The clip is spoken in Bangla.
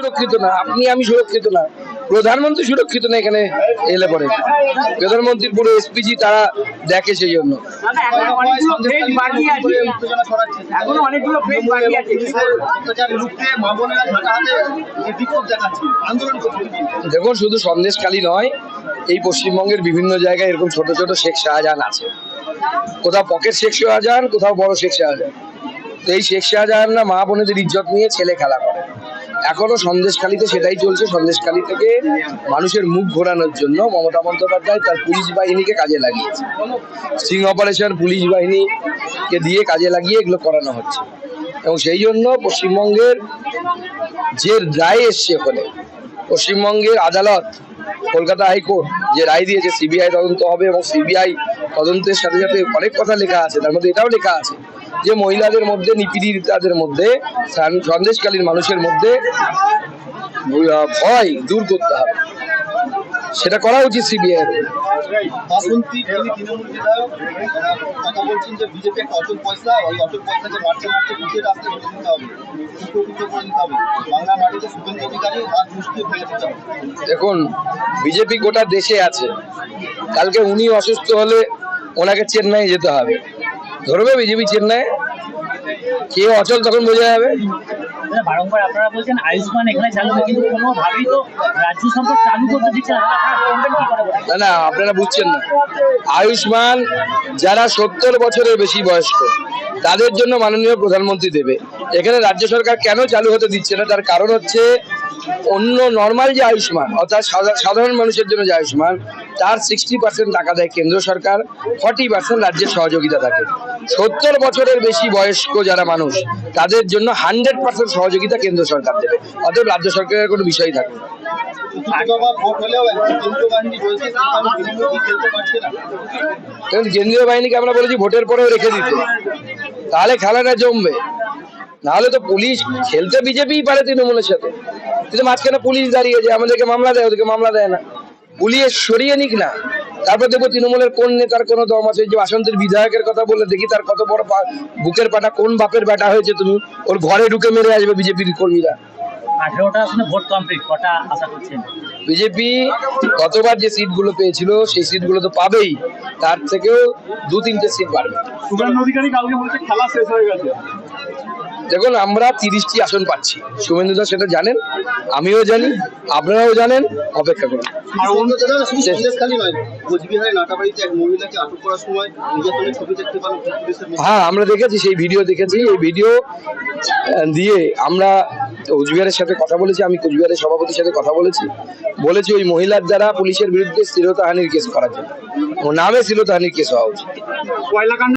সুরক্ষিত না আপনি আমি সুরক্ষিত না। প্রধানমন্ত্রী সুরক্ষিত না এখানে এলে পরে। প্রধানমন্ত্রীর পুরো এসপিজি তারা দেখে সেই জন্য। দেখুন শুধু সন্দেশকালী নয় এই পশ্চিমবঙ্গের বিভিন্ন জায়গায় এরকম ছোট ছোট শেখ শাহজাহান আছে। কোথাও পকেট শেখ শাহজাহান কোথাও বড় শেখ শাহজাহান। তো এই শেখ শাহজাহান না মা বোনেদের ইজ্জত নিয়ে ছেলে খেলা করে। এখনও সন্দেশখালীতে সেটাই চলছে। সন্দেশখালী থেকে মানুষের মুখ ঘোরানোর জন্য মমতা বন্দ্যোপাধ্যায় তার পুলিশ বাহিনীকে কাজে লাগিয়েছে। স্টিং অপারেশন পুলিশ বাহিনীকে দিয়ে কাজে লাগিয়ে এগুলো করানো হচ্ছে। এবং সেই জন্য পশ্চিমবঙ্গের যে রায় এসছে ওখানে, পশ্চিমবঙ্গের আদালত, কলকাতা হাইকোর্ট যে রায় দিয়েছে, সিবিআই তদন্ত হবে এবং সিবিআই তদন্তের সাথে সাথে অনেক কথা লেখা আছে, তার মধ্যে এটাও লেখা আছে। যে মহিলাদের মধ্যে নিপীড়িতাদের মধ্যে সন্দেশকালীন মানুষের মধ্যে ভয় দূর করতে হবে। সেটা করা উচিত সিবিআই দেখুন বিজেপি গোটা দেশে আছে। কালকে উনি অসুস্থ হলে ওনাকে চেন্নাই যেতে হবে। ধরবে বিজেপি চেন্নাই। কে অচল তখন বোঝা যাবে। বারংবার আপনারা বলছেন আয়ুষ্মান এখানে চালু কিন্তু কোনোভাবেই তো রাজ্য সরকার চালু করতে দিচ্ছে না না আপনারা বুঝছেন না। আয়ুষ্মান যারা সত্তর বছরের বেশি বয়স্ক তাদের জন্য মাননীয় প্রধানমন্ত্রী দেবে। এখানে রাজ্য সরকার কেন চালু হতে দিচ্ছে না? তার কারণ হচ্ছে অন্য নর্মাল যে আয়ুষ্মান, অর্থাৎ সাধা- সাধারণ মানুষের জন্য যে আয়ুষ্মান, তার সিক্সটি পার্সেন্ট টাকা দেয় কেন্দ্র সরকার ফর্টি পার্সেন্ট রাজ্যের সহযোগিতা থাকে। সত্তর বছরের বেশি বয়স্ক যারা মানুষ, তাদের জন্য হান্ড্রেড পার্সেন্ট সহযোগিতা কেন্দ্র সরকার দেবে। অতএব রাজ্য সরকারের কোনো বিষয় থাকে না। কেন্দ্রীয় বাহিনীকে আমরা বলেছি ভোটের পরেও রেখে দিতে। তাহলে খেলাটা জমবে। নাহলে তো পুলিশ খেলতে বিজেপি পারে তৃণমূলের সাথে। কিন্তু মাঝখানে পুলিশ দাঁড়িয়েছে আমাদেরকে মামলা দেয়, ওদেরকে মামলা দেয় না। পুলিশ সরিয়ে নিক না। তারপর দেখব তৃণমূলের কোন নেতার কোন দম আছে, যে বাসন্তের বিধায়কের কথা বললে দেখি, তার কত বড় বুকের পাটা, কোন বাপের বেটা হয়েছে তুমি? ওর ঘরে ঢুকে মেরে আসবে বিজেপির কর্মীরা। আঠেরোটা আসলে ভোট কমপ্লিট কটা আশা করছেন? বিজেপি গতবার যে সিটগুলো পেয়েছিল সেই সিটগুলো তো পাবেই। তার থেকেও দু তিনটে সিট বাড়বে। শুভেন্দু অধিকারী কালকে বলছে খেলা শেষ হয়ে গেছে। দেখুন আমরা তিরিশটি আসন পাচ্ছি। শুভেন্দুদা সেটা জানেন আমিও জানি আপনারাও জানেন অপেক্ষা করুন। হ্যাঁ আমরা দেখেছি সেই ভিডিও দেখেছি। এই ভিডিও দিয়ে আমরা কোচবিহারের সাথে কথা বলেছি, আমি কোচবিহারের সভাপতির সাথে কথা বলেছি। বলেছি ওই মহিলার দ্বারা পুলিশের বিরুদ্ধে স্থিরতাহানির কেস করার জন্য ও নামে স্থিরতাহানির কেস হওয়া উচিত।